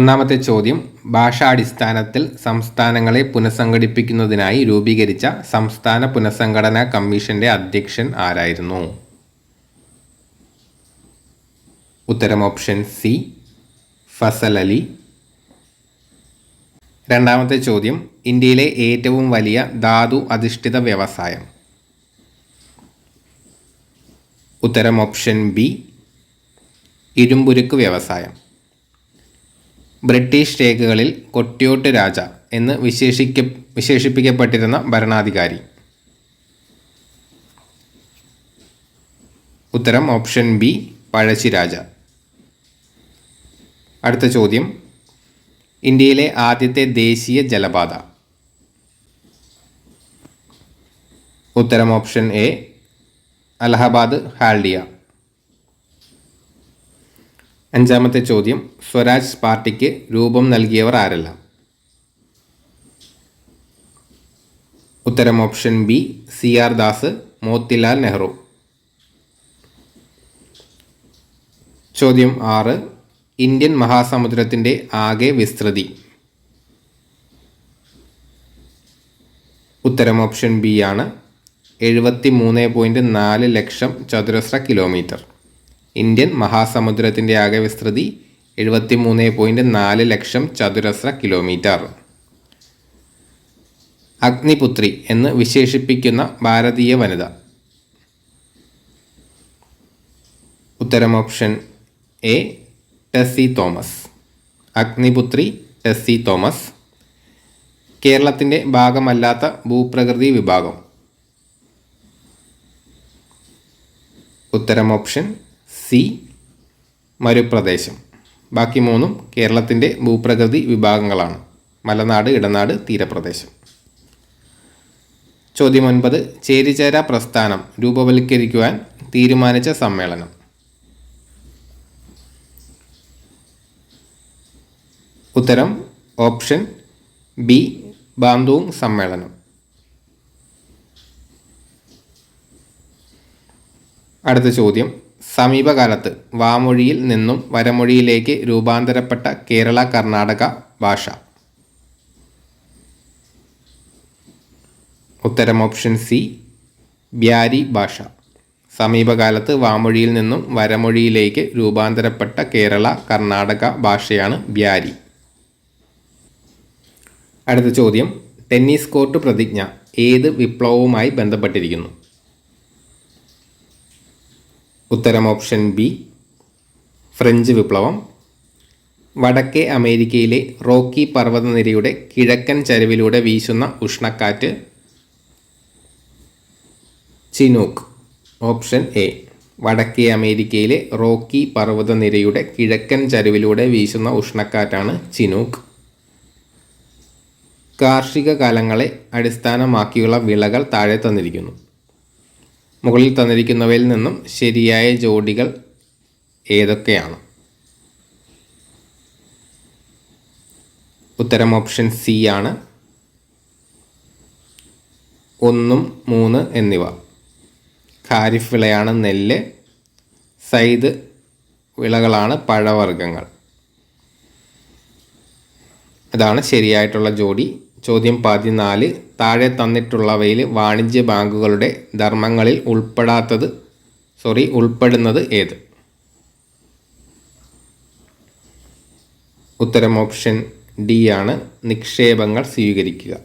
ഒന്നാമത്തെ ചോദ്യം ഭാഷാടിസ്ഥാനത്തിൽ സംസ്ഥാനങ്ങളെ പുനഃസംഘടിപ്പിക്കുന്നതിനായി രൂപീകരിച്ച സംസ്ഥാന പുനഃസംഘടനാ കമ്മീഷന്റെ അധ്യക്ഷൻ ആരായിരുന്നു? ഉത്തരം ഓപ്ഷൻ സി ഫസൽ അലി. രണ്ടാമത്തെ ചോദ്യം ഇന്ത്യയിലെ ഏറ്റവും വലിയ ധാതു അധിഷ്ഠിത വ്യവസായം. ഉത്തരം ഓപ്ഷൻ ബി ഇരുമ്പുരുക്ക് വ്യവസായം. ബ്രിട്ടീഷ് രേഖകളിൽ കൊട്ടിയോട്ട് രാജ എന്ന് വിശേഷിക്ക വിശേഷിപ്പിക്കപ്പെട്ടിരുന്ന ഭരണാധികാരി. ഉത്തരം ഓപ്ഷൻ ബി പഴശ്ശിരാജ അടുത്ത ചോദ്യം. ഇന്ത്യയിലെ ആദ്യത്തെ ദേശീയ ജലപാത. ഉത്തരം ഓപ്ഷൻ എ അലഹബാദ് ഹാൽഡിയ. അഞ്ചാമത്തെ ചോദ്യം സ്വരാജ് പാർട്ടിക്ക് രൂപം നൽകിയവർ ആരെല്ലാം? ഉത്തരം option B C R Das Motilal Nehru. ചോദ്യം ആറ് ഇന്ത്യൻ മഹാസമുദ്രത്തിന്റെ ആകെ വിസ്തൃതി. ഉത്തരം ഓപ്ഷൻ ബി ആണ് എഴുപത്തി മൂന്ന് പോയിന്റ് നാല് ലക്ഷം ചതുരശ്ര കിലോമീറ്റർ. ഇന്ത്യൻ മഹാസമുദ്രത്തിന്റെ ആകെ വിസ്തൃതി എഴുപത്തി മൂന്ന് പോയിന്റ് നാല് ലക്ഷം ചതുരശ്ര കിലോമീറ്റർ. അഗ്നിപുത്രി എന്ന് വിശേഷിപ്പിക്കുന്ന ഭാരതീയ വനിത. ഉത്തരം ഓപ്ഷൻ എ ടെസ്സി തോമസ്. അഗ്നിപുത്രി ടെസ്സി തോമസ്. കേരളത്തിന്റെ ഭാഗമല്ലാത്ത ഭൂപ്രകൃതി വിഭാഗം. ഉത്തരം ഓപ്ഷൻ സി മരുപ്രദേശം. ബാക്കി മൂന്നും കേരളത്തിന്റെ ഭൂപ്രകൃതി വിഭാഗങ്ങളാണ്. മലനാട് ഇടനാട് തീരപ്രദേശം. ചോദ്യം ഒൻപത് ചേരിചേര പ്രസ്ഥാനം രൂപവൽക്കരിക്കുവാൻ തീരുമാനിച്ച സമ്മേളനം. ഉത്തരം ഓപ്ഷൻ ബി ബാന്തൂങ് സമ്മേളനം. അടുത്ത ചോദ്യം സമീപകാലത്ത് വാമൊഴിയിൽ നിന്നും വരമൊഴിയിലേക്ക് രൂപാന്തരപ്പെട്ട കേരള കർണാടക ഭാഷ. ഉത്തരം ഓപ്ഷൻ സി ബ്യാരി ഭാഷ. സമീപകാലത്ത് വാമൊഴിയിൽ നിന്നും വരമൊഴിയിലേക്ക് രൂപാന്തരപ്പെട്ട കേരള കർണാടക ഭാഷയാണ് ബ്യാരി. അടുത്ത ചോദ്യം ടെന്നീസ് കോർട്ട് പ്രതിജ്ഞ ഏത് വിപ്ലവവുമായി ബന്ധപ്പെട്ടിരിക്കുന്നു? ഉത്തരം ഓപ്ഷൻ ബി. ഫ്രഞ്ച് വിപ്ലവം. വടക്കേ അമേരിക്കയിലെ റോക്കി പർവതനിരയുടെ കിഴക്കൻ ചരിവിലൂടെ വീശുന്ന ഉഷ്ണക്കാറ്റ്. ചിനൂക്ക്. Option A. വടക്കേ അമേരിക്കയിലെ റോക്കി പർവതനിരയുടെ കിഴക്കൻ ചരിവിലൂടെ വീശുന്ന ഉഷ്ണക്കാറ്റാണ് ചിനൂക്ക്. കാർഷിക കാലങ്ങളെ അടിസ്ഥാനമാക്കിയുള്ള വിളകൾ താഴെ തന്നിരിക്കുന്നു. മുകളിൽ തന്നിരിക്കുന്നവയിൽ നിന്നും ശരിയായ ജോഡികൾ ഏതൊക്കെയാണ്? ഉത്തരം ഓപ്ഷൻ സി ആണ്. ഒന്നും മൂന്ന് എന്നിവ. ഖാരിഫ് വിളയാണ് നെല്ല് സൈദ് വിളകളാണ് പഴവർഗങ്ങൾ. അതാണ് ശരിയായിട്ടുള്ള ജോഡി. ചോദ്യം പതിനാല്. താഴെ തന്നിട്ടുള്ളവയിൽ വാണിജ്യ ബാങ്കുകളുടെ ധർമ്മങ്ങളിൽ ഉൾപ്പെടാത്തത് സോറി ഉൾപ്പെടുന്നത് ഏത്? ഉത്തരം ഓപ്ഷൻ ഡി ആണ്. നിക്ഷേപങ്ങൾ സ്വീകരിക്കുക.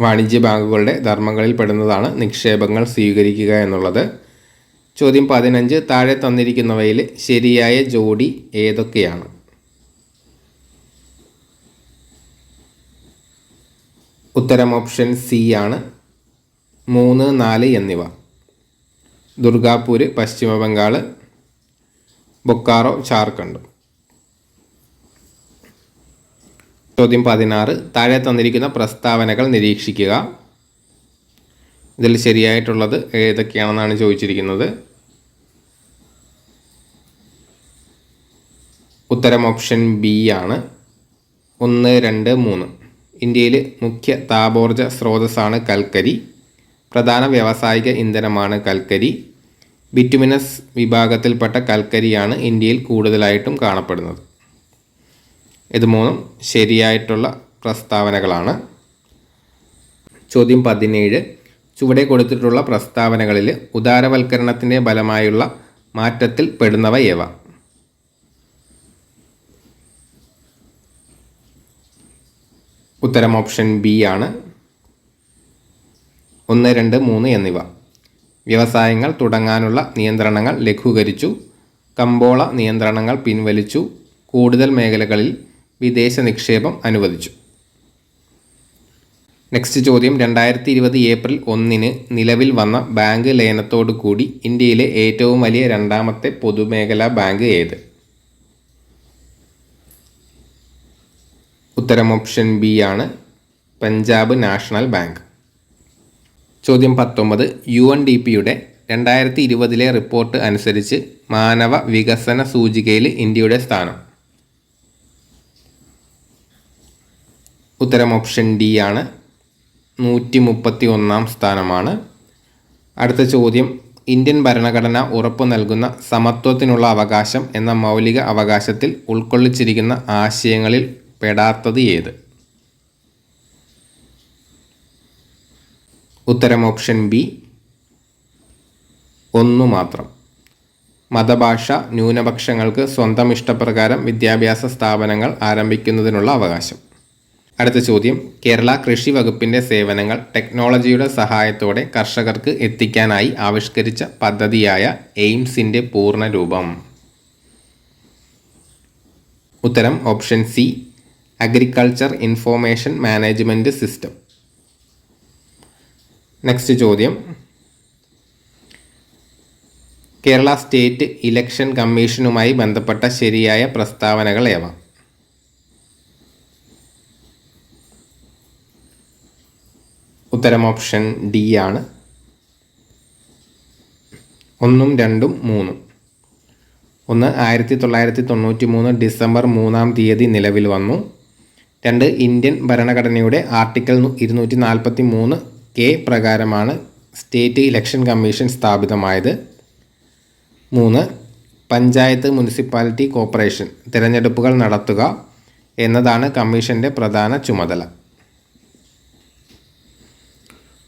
വാണിജ്യ ബാങ്കുകളുടെ ധർമ്മങ്ങളിൽ പെടുന്നതാണ് നിക്ഷേപങ്ങൾ സ്വീകരിക്കുക എന്നുള്ളത്. ചോദ്യം പതിനഞ്ച്. താഴെ തന്നിരിക്കുന്നവയിൽ ശരിയായ ജോഡി ഏതൊക്കെയാണ്? ഉത്തരം ഓപ്ഷൻ സി ആണ്. മൂന്ന് നാല് എന്നിവ. ദുർഗാപൂർ പശ്ചിമ ബംഗാൾ ബൊക്കാറോ ജാർഖണ്ഡ് ചോദ്യം പതിനാറ്. താഴെ തന്നിരിക്കുന്ന പ്രസ്താവനകൾ നിരീക്ഷിക്കുക. ഇതിൽ ശരിയായിട്ടുള്ളത് ഏതൊക്കെയാണെന്നാണ് ചോദിച്ചിരിക്കുന്നത്. ഉത്തരം ഓപ്ഷൻ ബി ആണ്. ഒന്ന് രണ്ട് മൂന്ന്. ഇന്ത്യയിൽ മുഖ്യ താപോർജ സ്രോതസ്സാണ് കൽക്കരി. പ്രധാന വ്യാവസായിക ഇന്ധനമാണ് കൽക്കരി. ബിറ്റുമിനസ് വിഭാഗത്തിൽപ്പെട്ട കൽക്കരിയാണ് ഇന്ത്യയിൽ കൂടുതലായിട്ടും കാണപ്പെടുന്നത്. ഇത് മൂന്നും ശരിയായിട്ടുള്ള പ്രസ്താവനകളാണ്. ചോദ്യം പതിനേഴ്. ചുവടെ കൊടുത്തിട്ടുള്ള പ്രസ്താവനകളിൽ ഉദാരവൽക്കരണത്തിന്റെ ഫലമായുള്ള മാറ്റത്തിൽ പെടുന്നവ ഏവ? ഉത്തരം ഓപ്ഷൻ ബി ആണ്. ഒന്ന് രണ്ട് മൂന്ന് എന്നിവ. വ്യവസായങ്ങൾ തുടങ്ങാനുള്ള നിയന്ത്രണങ്ങൾ ലഘൂകരിച്ചു. കമ്പോള നിയന്ത്രണങ്ങൾ പിൻവലിച്ചു. കൂടുതൽ മേഖലകളിൽ വിദേശ നിക്ഷേപം അനുവദിച്ചു. നെക്സ്റ്റ് ചോദ്യം. രണ്ടായിരത്തി ഇരുപത് ഏപ്രിൽ ഒന്നിന് നിലവിൽ വന്ന ബാങ്ക് ലയനത്തോടു കൂടി ഇന്ത്യയിലെ ഏറ്റവും വലിയ രണ്ടാമത്തെ പൊതുമേഖലാ ബാങ്ക് ഏത്? ഉത്തരം ഓപ്ഷൻ ബി ആണ്. Punjab national bank. ചോദ്യം പത്തൊമ്പത്. യു എൻ ഡി പിയുടെ രണ്ടായിരത്തി ഇരുപതിലെ റിപ്പോർട്ട് അനുസരിച്ച് മാനവ വികസന സൂചികയിൽ ഇന്ത്യയുടെ സ്ഥാനം. ഉത്തരം ഓപ്ഷൻ ഡി ആണ്. നൂറ്റി മുപ്പത്തി ഒന്നാം സ്ഥാനമാണ്. അടുത്ത ചോദ്യം. ഇന്ത്യൻ ഭരണഘടന ഉറപ്പു നൽകുന്ന സമത്വത്തിനുള്ള അവകാശം എന്ന മൗലിക അവകാശത്തിൽ ഉൾക്കൊള്ളിച്ചിരിക്കുന്ന ആശയങ്ങളിൽ പെടാത്തത് ഏത്? ഉത്തരം ഓപ്ഷൻ ബി. ഒന്നു മാത്രം. മതഭാഷ ന്യൂനപക്ഷങ്ങൾക്ക് സ്വന്തം ഇഷ്ടപ്രകാരം വിദ്യാഭ്യാസ സ്ഥാപനങ്ങൾ ആരംഭിക്കുന്നതിനുള്ള അവകാശം. അടുത്ത ചോദ്യം. കേരള കൃഷി വകുപ്പിന്റെ സേവനങ്ങൾ ടെക്നോളജിയുടെ സഹായത്തോടെ കർഷകർക്ക് എത്തിക്കാനായി ആവിഷ്കരിച്ച പദ്ധതിയായ എയിംസിന്റെ പൂർണരൂപം ഉത്തരം option C. Agriculture information management system next ചോദ്യം. കേരള സ്റ്റേറ്റ് ഇലക്ഷൻ കമ്മീഷനുമായി ബന്ധപ്പെട്ട ശരിയായ പ്രസ്താവനകൾ ഏവ? ഉത്തരം ഓപ്ഷൻ ഡി ആണ്. ഒന്നും രണ്ടും മൂന്നും. ഒന്ന് ആയിരത്തി തൊള്ളായിരത്തി തൊണ്ണൂറ്റി മൂന്ന് ഡിസംബർ മൂന്നാം തീയതി നിലവിൽ വന്നു. രണ്ട് ഇന്ത്യൻ ഭരണഘടനയുടെ ആർട്ടിക്കിൾ ഇരുന്നൂറ്റി നാൽപ്പത്തി മൂന്ന് കെ പ്രകാരമാണ് സ്റ്റേറ്റ് ഇലക്ഷൻ കമ്മീഷൻ സ്ഥാപിതമായത്. മൂന്ന് പഞ്ചായത്ത് മുനിസിപ്പാലിറ്റി കോർപ്പറേഷൻ തിരഞ്ഞെടുപ്പുകൾ നടത്തുക എന്നതാണ് കമ്മീഷന്റെ പ്രധാന ചുമതല.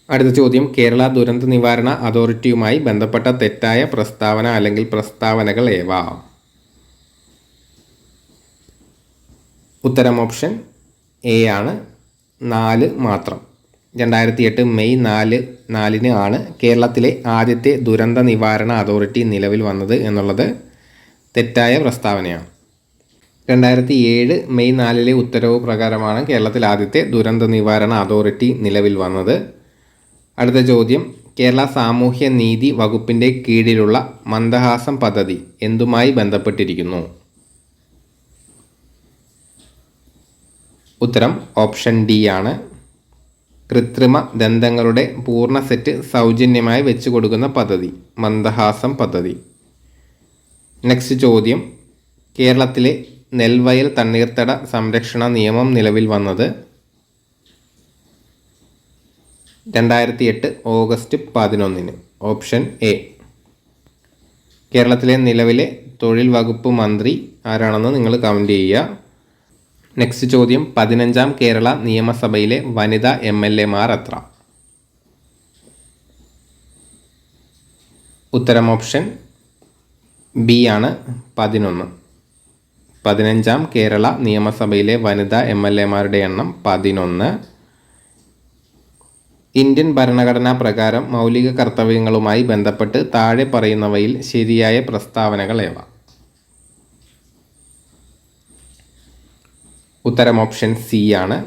അടുത്ത ചോദ്യം കേരള ദുരന്ത നിവാരണ അതോറിറ്റിയുമായി ബന്ധപ്പെട്ട തെറ്റായ പ്രസ്താവന അല്ലെങ്കിൽ പ്രസ്താവനകൾ ഏവ? ഉത്തരം ഓപ്ഷൻ എ ആണ് നാല് മാത്രം. രണ്ടായിരത്തി എട്ട് മെയ് നാല് നാലിന് ആണ് കേരളത്തിലെ ആദ്യത്തെ ദുരന്ത നിവാരണ അതോറിറ്റി നിലവിൽ വന്നത് എന്നുള്ളത് തെറ്റായ പ്രസ്താവനയാണ്. രണ്ടായിരത്തി ഏഴ് മെയ് നാലിലെ ഉത്തരവ് പ്രകാരമാണ് കേരളത്തിൽ ആദ്യത്തെ ദുരന്ത നിവാരണ അതോറിറ്റി നിലവിൽ വന്നത്. അടുത്ത ചോദ്യം കേരള സാമൂഹ്യ നീതി വകുപ്പിന്റെ കീഴിലുള്ള മന്ദഹാസം പദ്ധതി എന്തുമായി ബന്ധപ്പെട്ടിരിക്കുന്നു? ഉത്തരം ഓപ്ഷൻ ഡി ആണ്. കൃത്രിമ ദന്തങ്ങളുടെ പൂർണ സെറ്റ് സൗജന്യമായി വെച്ചു കൊടുക്കുന്ന പദ്ധതി മന്ദഹാസം പദ്ധതി. നെക്സ്റ്റ് ചോദ്യം. കേരളത്തിലെ നെൽവയൽ തണ്ണീർത്തട സംരക്ഷണ നിയമം നിലവിൽ വന്നത് രണ്ടായിരത്തി എട്ട് ഓഗസ്റ്റ് പതിനൊന്നിന്. Option A. കേരളത്തിലെ നിലവിലെ തൊഴിൽ വകുപ്പ് മന്ത്രി ആരാണെന്ന് നിങ്ങൾ കമന്റ് ചെയ്യുക. നെക്സ്റ്റ് ചോദ്യം പതിനഞ്ചാം കേരള നിയമസഭയിലെ വനിതാ എം എൽ എമാർ എത്ര? ഉത്തരം ഓപ്ഷൻ ബി ആണ് പതിനൊന്ന്. പതിനഞ്ചാം കേരള നിയമസഭയിലെ വനിതാ എം എൽ എമാരുടെ എണ്ണം പതിനൊന്ന്. ഇന്ത്യൻ ഭരണഘടനാ പ്രകാരം മൗലിക കർത്തവ്യങ്ങളുമായി ബന്ധപ്പെട്ട് താഴെ പറയുന്നവയിൽ ശരിയായ പ്രസ്താവനകൾ ഏവ? ഉത്തരം ഓപ്ഷൻ സി ആണ്.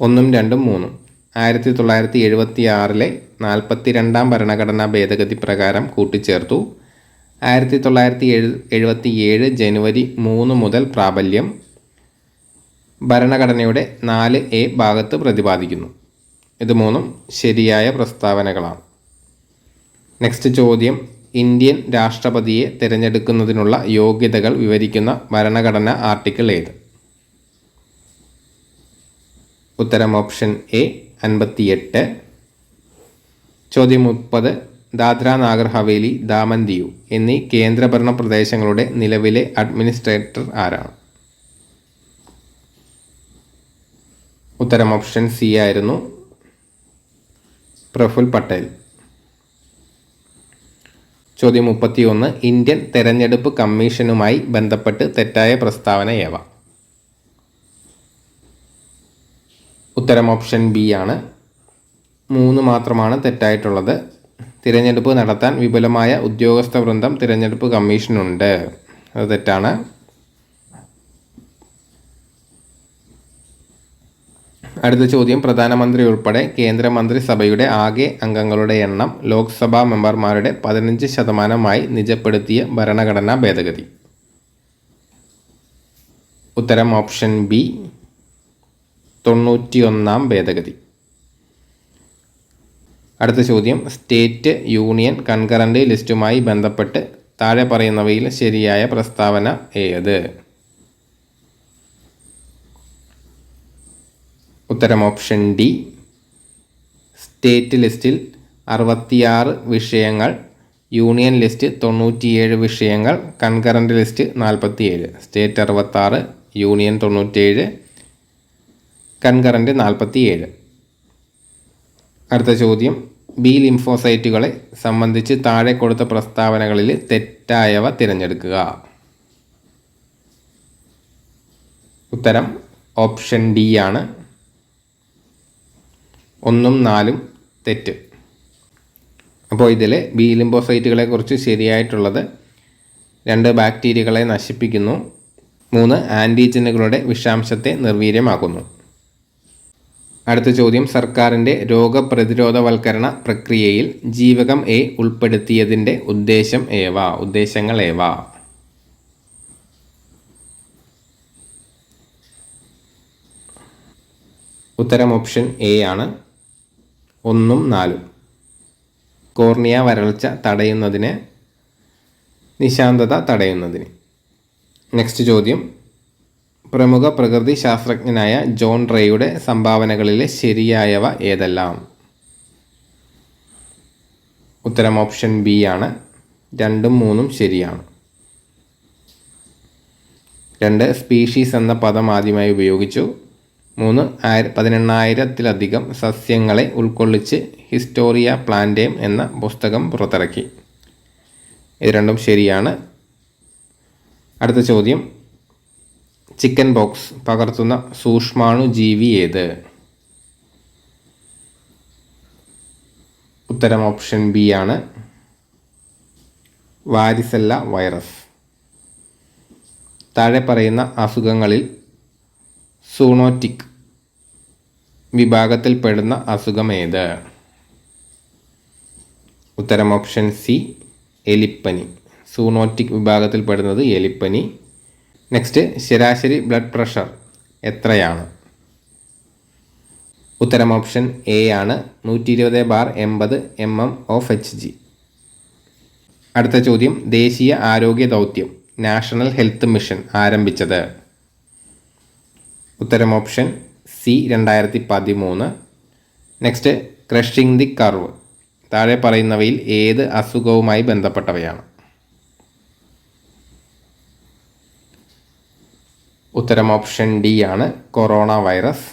ഒന്നും രണ്ടും മൂന്നും. ആയിരത്തി തൊള്ളായിരത്തി എഴുപത്തി ആറിലെ നാൽപ്പത്തി രണ്ടാം ഭരണഘടനാ ഭേദഗതി പ്രകാരം കൂട്ടിച്ചേർത്തു. ആയിരത്തി തൊള്ളായിരത്തി എഴു എഴുപത്തി ഏഴ് ജനുവരി മൂന്ന് മുതൽ പ്രാബല്യം ഭരണഘടനയുടെ നാല് എ ഭാഗത്ത് പ്രതിപാദിക്കുന്നു. ഇത് മൂന്നും ശരിയായ പ്രസ്താവനകളാണ്. നെക്സ്റ്റ് ചോദ്യം ഇന്ത്യൻ രാഷ്ട്രപതിയെ തിരഞ്ഞെടുക്കുന്നതിനുള്ള യോഗ്യതകൾ വിവരിക്കുന്ന ഭരണഘടന ആർട്ടിക്കിൾ ഏത്? ഉത്തരം ഓപ്ഷൻ എ അൻപത്തിയെട്ട്. ചോദ്യം മുപ്പത് ദാദ്ര നാഗർ ഹവേലി ദാമൻ ദിയു എന്നീ കേന്ദ്രഭരണ പ്രദേശങ്ങളുടെ നിലവിലെ അഡ്മിനിസ്ട്രേറ്റർ ആരാണ്? ഉത്തരം ഓപ്ഷൻ സി ആയിരുന്നു പ്രഫുൽ പട്ടേൽ. ചോദ്യം മുപ്പത്തിയൊന്ന്. ഇന്ത്യൻ തെരഞ്ഞെടുപ്പ് കമ്മീഷനുമായി ബന്ധപ്പെട്ട് തെറ്റായ പ്രസ്താവന ഏവ? ഉത്തരം ഓപ്ഷൻ ബി ആണ്. മൂന്ന് മാത്രമാണ് തെറ്റായിട്ടുള്ളത്. തിരഞ്ഞെടുപ്പ് നടത്താൻ വിപുലമായ ഉദ്യോഗസ്ഥ വൃന്ദം തിരഞ്ഞെടുപ്പ് കമ്മീഷനുണ്ട്. അത് തെറ്റാണ്. അടുത്ത ചോദ്യം. പ്രധാനമന്ത്രി ഉൾപ്പെടെ കേന്ദ്രമന്ത്രിസഭയുടെ ആകെ അംഗങ്ങളുടെ എണ്ണം ലോക്സഭാ മെമ്പർമാരുടെ പതിനഞ്ച് ശതമാനമായി നിജപ്പെടുത്തിയ ഭരണഘടനാ ഭേദഗതി. ഉത്തരം ഓപ്ഷൻ ബി തൊണ്ണൂറ്റിയൊന്നാം ഭേദഗതി. അടുത്ത ചോദ്യം. സ്റ്റേറ്റ് യൂണിയൻ കൺകറന്റ് ലിസ്റ്റുമായി ബന്ധപ്പെട്ട് താഴെ പറയുന്നവയിൽ ശരിയായ പ്രസ്താവന ഏത്? ഉത്തരം ഓപ്ഷൻ ഡി സ്റ്റേറ്റ് ലിസ്റ്റിൽ അറുപത്തിയാറ് വിഷയങ്ങൾ യൂണിയൻ ലിസ്റ്റ് തൊണ്ണൂറ്റിയേഴ് വിഷയങ്ങൾ കൺകറന്റ് ലിസ്റ്റ് നാൽപ്പത്തിയേഴ് സ്റ്റേറ്റ് അറുപത്താറ് യൂണിയൻ തൊണ്ണൂറ്റിയേഴ് കൺകറന്റ് നാൽപ്പത്തിയേഴ് അടുത്ത ചോദ്യം. ബി ലിംഫോസൈറ്റുകളെ സംബന്ധിച്ച് താഴെ കൊടുത്ത പ്രസ്താവനകളിൽ തെറ്റായവ തിരഞ്ഞെടുക്കുക. ഉത്തരം ഓപ്ഷൻ ഡി ആണ്. ഒന്നും നാലും തെറ്റ്. അപ്പോൾ ഇതിൽ ബി ലിംബോസൈറ്റുകളെ കുറിച്ച് ശരിയായിട്ടുള്ളത് രണ്ട് ബാക്ടീരിയകളെ നശിപ്പിക്കുന്നു. മൂന്ന് ആന്റിജനുകളുടെ വിഷാംശത്തെ നിർവീര്യമാക്കുന്നു. അടുത്ത ചോദ്യം സർക്കാരിന്റെ രോഗപ്രതിരോധവൽക്കരണ പ്രക്രിയയിൽ ജീവകം എ ഉൾപ്പെടുത്തിയതിന്റെ ഉദ്ദേശം ഏവ? ഉദ്ദേശങ്ങൾ ഏവ? ഉത്തരം ഓപ്ഷൻ എ ആണ്. ഒന്നും നാലും. കോർണിയ വരൾച്ച തടയുന്നതിന് നിശാന്തത തടയുന്നതിന്. നെക്സ്റ്റ് ചോദ്യം. പ്രമുഖ പ്രകൃതി ശാസ്ത്രജ്ഞനായ ജോൺ റേയുടെ സംഭാവനകളിലെ ശരിയായവ ഏതെല്ലാം? ഉത്തരം ഓപ്ഷൻ ബി ആണ്. രണ്ടും മൂന്നും ശരിയാണ്. രണ്ട് സ്പീഷീസ് എന്ന പദം ആദ്യമായി ഉപയോഗിച്ചു. മൂന്ന് ആയിര പതിനെണ്ണായിരത്തിലധികം സസ്യങ്ങളെ ഉൾക്കൊള്ളിച്ച് ഹിസ്റ്റോറിയ പ്ലാന്റേം എന്ന പുസ്തകം പുറത്തിറക്കി. ഇത് രണ്ടും ശരിയാണ്. അടുത്ത ചോദ്യം. ചിക്കൻ ബോക്സ് പകർത്തുന്ന സൂക്ഷ്മാണു ജീവി ഏത്? ഉത്തരം ഓപ്ഷൻ ബി ആണ്. Varicella virus. താഴെ പറയുന്ന അസുഖങ്ങളിൽ സൂണോറ്റിക് വിഭാഗത്തിൽപ്പെടുന്ന അസുഖം ഏത് ഉത്തരം ഓപ്ഷൻ സി എലിപ്പനി. സൂണോറ്റിക് വിഭാഗത്തിൽപ്പെടുന്നത് എലിപ്പനി. നെക്സ്റ്റ് ശരാശരി ബ്ലഡ് പ്രഷർ എത്രയാണ്? ഉത്തരം ഓപ്ഷൻ എ ആണ്. നൂറ്റി ഇരുപത് ബാർ എൺപത് M M of H G. അടുത്ത ചോദ്യം ദേശീയ ആരോഗ്യ ദൗത്യം നാഷണൽ ഹെൽത്ത് മിഷൻ ആരംഭിച്ചത്. ഉത്തരം ഓപ്ഷൻ സി രണ്ടായിരത്തി പതിമൂന്ന് നെക്സ്റ്റ് ക്രഷിംഗ് ദി കർവ് താഴെ പറയുന്നവയിൽ ഏത് അസുഖവുമായി ബന്ധപ്പെട്ടവയാണ്? ഉത്തരം ഓപ്ഷൻ ഡി ആണ് കൊറോണ വൈറസ്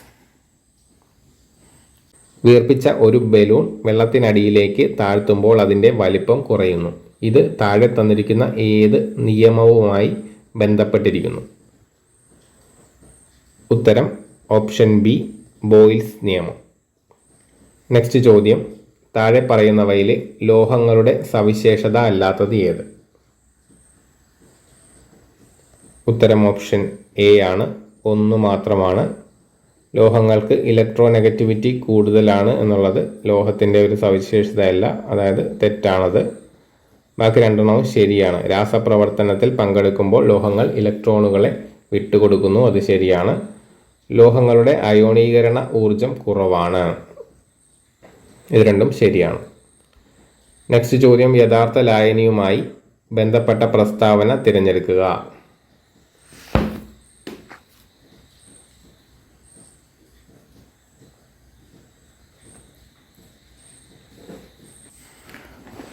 വീർപ്പിച്ച ഒരു ബലൂൺ വെള്ളത്തിനടിയിലേക്ക് താഴ്ത്തുമ്പോൾ അതിന്റെ വലിപ്പം കുറയുന്നു. ഇത് താഴെ തന്നിരിക്കുന്ന ഏത് നിയമവുമായി ബന്ധപ്പെട്ടിരിക്കുന്നു? ഉത്തരം ഓപ്ഷൻ ബി ബോയിൽസ് നിയമം. നെക്സ്റ്റ് ചോദ്യം. താഴെ പറയുന്നവയിലെ ലോഹങ്ങളുടെ സവിശേഷത അല്ലാത്തത് ഏത്? ഉത്തരം ഓപ്ഷൻ എ ആണ്. ഒന്ന് മാത്രമാണ്. ലോഹങ്ങൾക്ക് ഇലക്ട്രോ നെഗറ്റിവിറ്റി കൂടുതലാണ് എന്നുള്ളത് ലോഹത്തിന്റെ ഒരു സവിശേഷതയല്ല അതായത് തെറ്റാണത്. ബാക്കി രണ്ടെണ്ണവും ശരിയാണ്. രാസപ്രവർത്തനത്തിൽ പങ്കെടുക്കുമ്പോൾ ലോഹങ്ങൾ ഇലക്ട്രോണുകളെ വിട്ടുകൊടുക്കുന്നു അത് ശരിയാണ്. ലോഹങ്ങളുടെ അയോണീകരണ ഊർജം കുറവാണ്. ഇത് രണ്ടും ശരിയാണ്. നെക്സ്റ്റ് ചോദ്യം യഥാർത്ഥ ലായനിയുമായി ബന്ധപ്പെട്ട പ്രസ്താവന തിരഞ്ഞെടുക്കുക.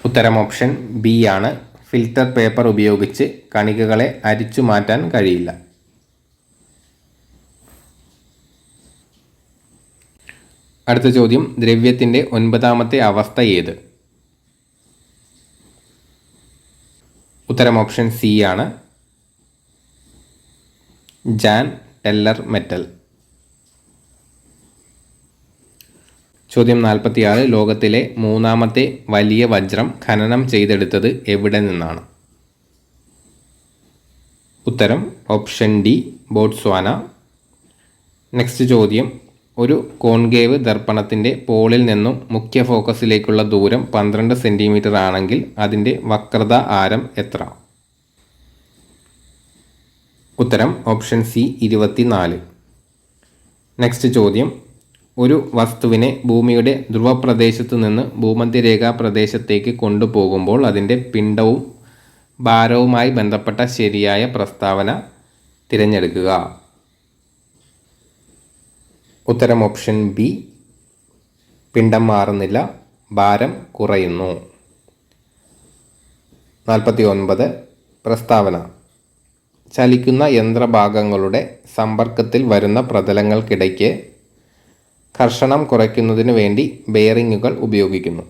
ഉത്തരം ഓപ്ഷൻ ബി ആണ്. ഫിൽറ്റർ പേപ്പർ ഉപയോഗിച്ച് കണികകളെ അരിച്ചു മാറ്റാൻ കഴിയില്ല. അടുത്ത ചോദ്യം ദ്രവ്യത്തിന്റെ ഒൻപതാമത്തെ അവസ്ഥ ഏത്? ഉത്തരം ഓപ്ഷൻ സി ആണ്. Jahn Teller metal. ചോദ്യം നാൽപ്പത്തിയാറ് ലോകത്തിലെ മൂന്നാമത്തെ വലിയ വജ്രം ഖനനം ചെയ്തെടുത്തത് എവിടെ നിന്നാണ്? ഉത്തരം ഓപ്ഷൻ ഡി ബോട്ട്സ്വാന നെക്സ്റ്റ് ചോദ്യം ഒരു കോൺകേവ് ദർപ്പണത്തിന്റെ പോളിൽ നിന്നും മുഖ്യ ഫോക്കസിലേക്കുള്ള ദൂരം പന്ത്രണ്ട് സെന്റിമീറ്റർ ആണെങ്കിൽ അതിന്റെ വക്രത ആരം എത്ര? ഉത്തരം ഓപ്ഷൻ സി ഇരുപത്തിനാല്. നെക്സ്റ്റ് ചോദ്യം. ഒരു വസ്തുവിനെ ഭൂമിയുടെ ധ്രുവപ്രദേശത്ത് നിന്ന് ഭൂമധ്യരേഖാ പ്രദേശത്തേക്ക് കൊണ്ടുപോകുമ്പോൾ അതിന്റെ പിണ്ടവും ഭാരവുമായി ബന്ധപ്പെട്ട ശരിയായ പ്രസ്താവന തിരഞ്ഞെടുക്കുക. ഉത്തരം ഓപ്ഷൻ ബി പിണ്ടം മാറുന്നില്ല. ഭാരം കുറയുന്നു. നാൽപ്പത്തി ഒൻപത് പ്രസ്താവന. ചലിക്കുന്ന യന്ത്രഭാഗങ്ങളുടെ സമ്പർക്കത്തിൽ വരുന്ന പ്രതലങ്ങൾക്കിടയ്ക്ക് കർഷണം കുറയ്ക്കുന്നതിന് വേണ്ടി ബെയറിങ്ങുകൾ ഉപയോഗിക്കുന്നു.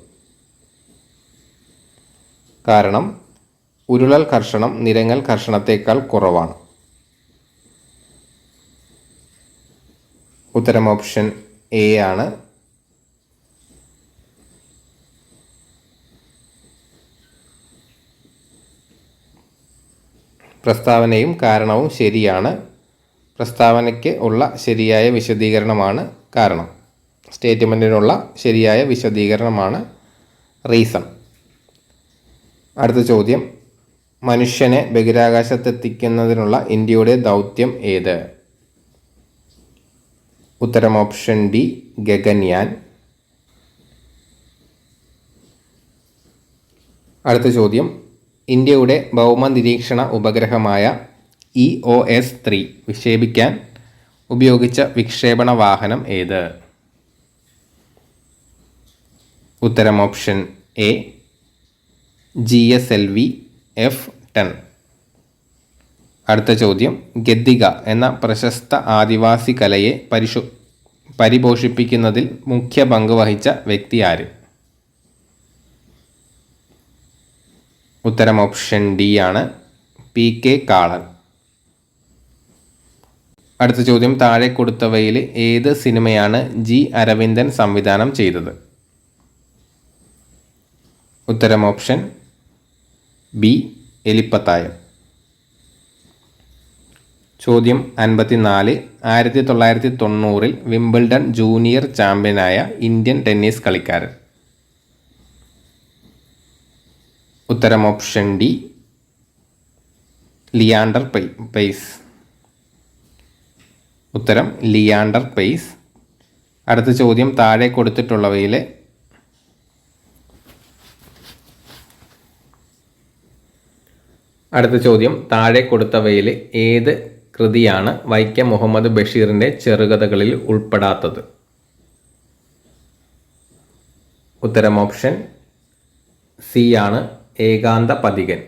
കാരണം ഉരുളൽ കർഷണം നിരങ്ങൽ കർഷണത്തേക്കാൾ കുറവാണ്. ഉത്തരം ഓപ്ഷൻ എ ആണ്. പ്രസ്താവനയും കാരണവും ശരിയാണ്. പ്രസ്താവനയ്ക്ക് ഉള്ള ശരിയായ വിശദീകരണമാണ് കാരണം. സ്റ്റേറ്റ്മെന്റിനുള്ള ശരിയായ വിശദീകരണമാണ് റീസൺ. അടുത്ത ചോദ്യം. മനുഷ്യനെ ബഹിരാകാശത്തെത്തിക്കുന്നതിനുള്ള ഇന്ത്യയുടെ ദൗത്യം ഏത്? ഉത്തരം ഓപ്ഷൻ ഡി ഗഗൻയാൻ. അടുത്ത ചോദ്യം. ഇന്ത്യയുടെ ഭൗമ നിരീക്ഷണ ഉപഗ്രഹമായ ഇ ഒ എസ് ത്രീ വിക്ഷേപിക്കാൻ ഉപയോഗിച്ച വിക്ഷേപണ വാഹനം ഏത്? ഉത്തരം option A G S L V F ten. അടുത്ത ചോദ്യം. ഗദ്ദിക എന്ന പ്രശസ്ത ആദിവാസി കലയെ പരിശോ പരിപോഷിപ്പിക്കുന്നതിൽ മുഖ്യ പങ്ക് വഹിച്ച വ്യക്തി ആര്? ഉത്തരം ഓപ്ഷൻ ഡി ആണ്. P K Kalan. അടുത്ത ചോദ്യം. താഴെ കൊടുത്തവയിൽ ഏത് സിനിമയാണ് ജി അരവിന്ദൻ സംവിധാനം ചെയ്തത്? ഉത്തരം ഓപ്ഷൻ ബി എലിപ്പത്തായം. ചോദ്യം അൻപത്തിനാല്. ആയിരത്തി തൊള്ളായിരത്തി തൊണ്ണൂറിൽ വിംബിൾഡൺ ജൂനിയർ ചാമ്പ്യനായ ഇന്ത്യൻ ടെന്നീസ് കളിക്കാരൻ. ഉത്തരം ഓപ്ഷൻ ഡി ലിയാണ്ടർ പെയ്സ്. ഉത്തരം ലിയാണ്ടർ പെയ്സ്. അടുത്ത ചോദ്യം താഴെ കൊടുത്തിട്ടുള്ളവയിലെ അടുത്ത ചോദ്യം താഴെ കൊടുത്തവയിൽ ഏത് കൃതിയാണ് വൈക്കം മുഹമ്മദ് ബഷീറിന്റെ ചെറുകഥകളിൽ ഉൾപ്പെടാത്തത്. ഉത്തരം ഓപ്ഷൻ സി ആണ് ഏകാന്ത പതികൻ.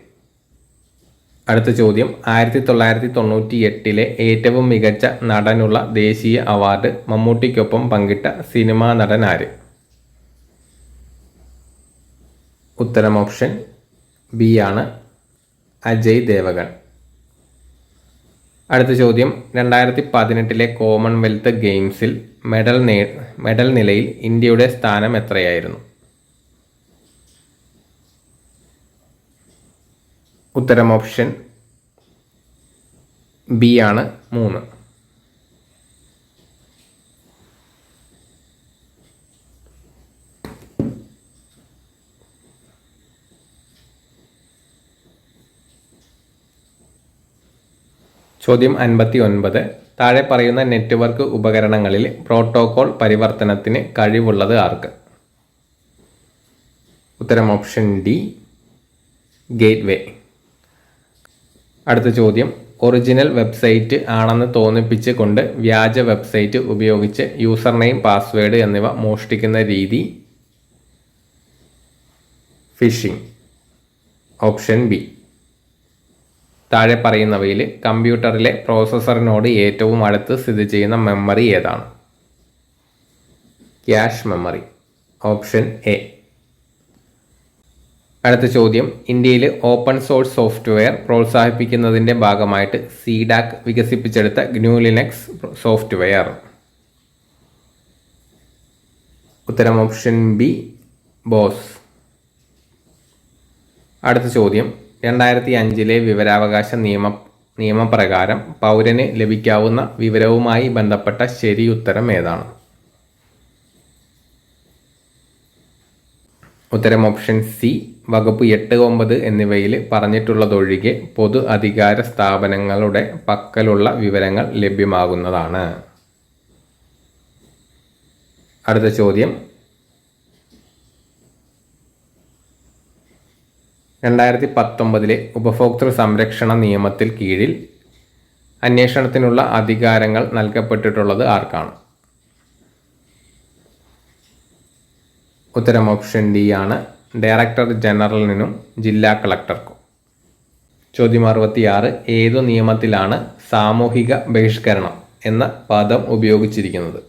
അടുത്ത ചോദ്യം. ആയിരത്തി തൊള്ളായിരത്തി തൊണ്ണൂറ്റി എട്ടിലെ ഏറ്റവും മികച്ച നടനുള്ള ദേശീയ അവാർഡ് മമ്മൂട്ടിക്കൊപ്പം പങ്കിട്ട സിനിമാ നടൻ ആര്? ഉത്തരം ഓപ്ഷൻ ബി ആണ് അജയ് ദേവഗൺ. അടുത്ത ചോദ്യം. രണ്ടായിരത്തി പതിനെട്ടിലെ കോമൺവെൽത്ത് ഗെയിംസിൽ മെഡൽ നേ മെഡൽ നിലയിൽ ഇന്ത്യയുടെ സ്ഥാനം എത്രയായിരുന്നു? ഉത്തരം ഓപ്ഷൻ ബി ആണ് മൂന്ന്. ചോദ്യം അൻപത്തി ഒൻപത് താഴെ പറയുന്ന നെറ്റ്വർക്ക് ഉപകരണങ്ങളിൽ പ്രോട്ടോകോൾ പരിവർത്തനത്തിന് കഴിവുള്ളത് ആർക്ക്? ഉത്തരം ഓപ്ഷൻ ഡി ഗേറ്റ്വേ. അടുത്ത ചോദ്യം. ഒറിജിനൽ വെബ്സൈറ്റ് ആണെന്ന് തോന്നിപ്പിച്ചുകൊണ്ട് വ്യാജ വെബ്സൈറ്റ് ഉപയോഗിച്ച് യൂസർ നെയിം പാസ്വേഡ് എന്നിവ മോഷ്ടിക്കുന്ന രീതി ഫിഷിംഗ്. Option B. താഴെ പറയുന്നവയിൽ കമ്പ്യൂട്ടറിലെ പ്രോസസ്സറിനോട് ഏറ്റവും അടുത്ത് സ്ഥിതി ചെയ്യുന്ന മെമ്മറി ഏതാണ്? Cache memory. Option A. അടുത്ത ചോദ്യം. ഇന്ത്യയിൽ ഓപ്പൺ സോഴ്സ് സോഫ്റ്റ്വെയർ പ്രോത്സാഹിപ്പിക്കുന്നതിന്റെ ഭാഗമായിട്ട് സീഡാക് വികസിപ്പിച്ചെടുത്ത ഗ്നൂ ലിനക്സ് സോഫ്റ്റ്വെയർ. ഉത്തരം ഓപ്ഷൻ ബി ബോസ്. അടുത്ത ചോദ്യം. രണ്ടായിരത്തി അഞ്ചിലെ വിവരാവകാശ നിയമ നിയമപ്രകാരം പൗരന് ലഭിക്കാവുന്ന വിവരവുമായി ബന്ധപ്പെട്ട ശരി ഉത്തരം ഏതാണ്? ഉത്തരം ഓപ്ഷൻ സി വകുപ്പ് എട്ട് ഒമ്പത് എന്നിവയിൽ പറഞ്ഞിട്ടുള്ളതൊഴികെ പൊതു അധികാര സ്ഥാപനങ്ങളുടെ പക്കലുള്ള വിവരങ്ങൾ ലഭ്യമാകുന്നതാണ്. അടുത്ത ചോദ്യം രണ്ടായിരത്തി പത്തൊമ്പതിലെ ഉപഭോക്തൃ സംരക്ഷണ നിയമത്തിൽ കീഴിൽ അന്വേഷണത്തിനുള്ള അധികാരങ്ങൾ നൽകപ്പെട്ടിട്ടുള്ളത് ആർക്കാണ്? ഉത്തരം ഓപ്ഷൻ ഡി ആണ്. ഡയറക്ടർ ജനറലിനും ജില്ലാ കളക്ടർക്കും. ചോദ്യം അറുപത്തിയാറ്. ഏതു നിയമത്തിലാണ് സാമൂഹിക ബഹിഷ്കരണം എന്ന പദം ഉപയോഗിച്ചിരിക്കുന്നത്?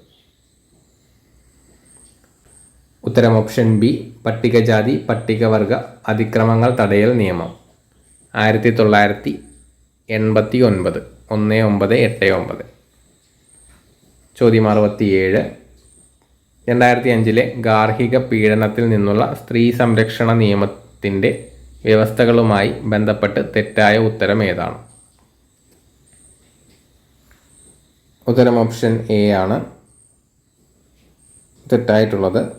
ഉത്തരം ഓപ്ഷൻ ബി പട്ടികജാതി പട്ടികവർഗ അതിക്രമങ്ങൾ തടയൽ നിയമം. ആയിരത്തി തൊള്ളായിരത്തി എൺപത്തി ഒൻപത് ഒന്ന് ഒമ്പത് എട്ട് ഒമ്പത്. ചോദ്യം അറുപത്തിയേഴ്. രണ്ടായിരത്തി അഞ്ചിലെ ഗാർഹിക പീഡനത്തിൽ നിന്നുള്ള സ്ത്രീ സംരക്ഷണ നിയമത്തിന്റെ വ്യവസ്ഥകളുമായി ബന്ധപ്പെട്ട് തെറ്റായ ഉത്തരം ഏതാണ്? ഉത്തരം ഓപ്ഷൻ എ ആണ്. തെറ്റായിട്ടുള്ളത്.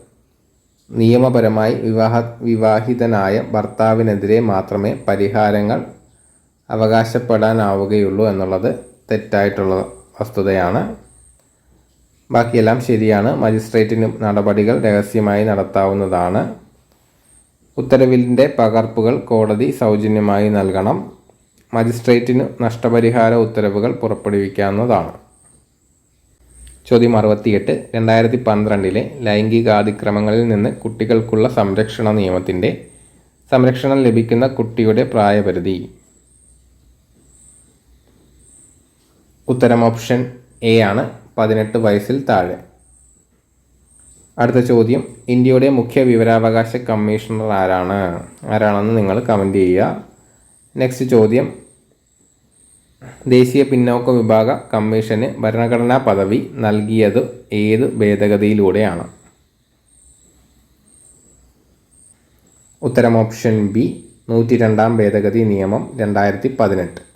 നിയമപരമായി വിവാഹ വിവാഹിതനായ ഭർത്താവിനെതിരെ മാത്രമേ പരിഹാരങ്ങൾ അവകാശപ്പെടാനാവുകയുള്ളൂ എന്നുള്ളത് തെറ്റായിട്ടുള്ള വസ്തുതയാണ്. ബാക്കിയെല്ലാം ശരിയാണ്. മജിസ്ട്രേറ്റിന് നടപടികൾ രഹസ്യമായി നടത്താവുന്നതാണ്. ഉത്തരവിന്റെ പകർപ്പുകൾ കോടതി സൗജന്യമായി നൽകണം. മജിസ്ട്രേറ്റിന് നഷ്ടപരിഹാര ഉത്തരവുകൾ പുറപ്പെടുവിക്കാവുന്നതാണ്. ചോദ്യം അറുപത്തിയെട്ട് രണ്ടായിരത്തി പന്ത്രണ്ടിലെ ലൈംഗികാതിക്രമങ്ങളിൽ നിന്ന് കുട്ടികൾക്കുള്ള സംരക്ഷണ നിയമത്തിന്റെ സംരക്ഷണം ലഭിക്കുന്ന കുട്ടിയുടെ പ്രായപരിധി. ഉത്തരം ഓപ്ഷൻ എ ആണ് പതിനെട്ട് വയസ്സിൽ താഴെ. അടുത്ത ചോദ്യം ഇന്ത്യയുടെ മുഖ്യ വിവരാവകാശ കമ്മീഷണർ ആരാണ്? ആരാണെന്ന് നിങ്ങൾ കമന്റ് ചെയ്യുക. നെക്സ്റ്റ് ചോദ്യം ദേശീയ പിന്നോക്ക വിഭാഗ കമ്മീഷന് ഭരണഘടനാ പദവി നൽകിയത് ഏത് ഭേദഗതിയിലൂടെയാണ്? ഉത്തരം ഓപ്ഷൻ ബി നൂറ്റി രണ്ടാം ഭേദഗതി നിയമം രണ്ടായിരത്തി പതിനെട്ട്.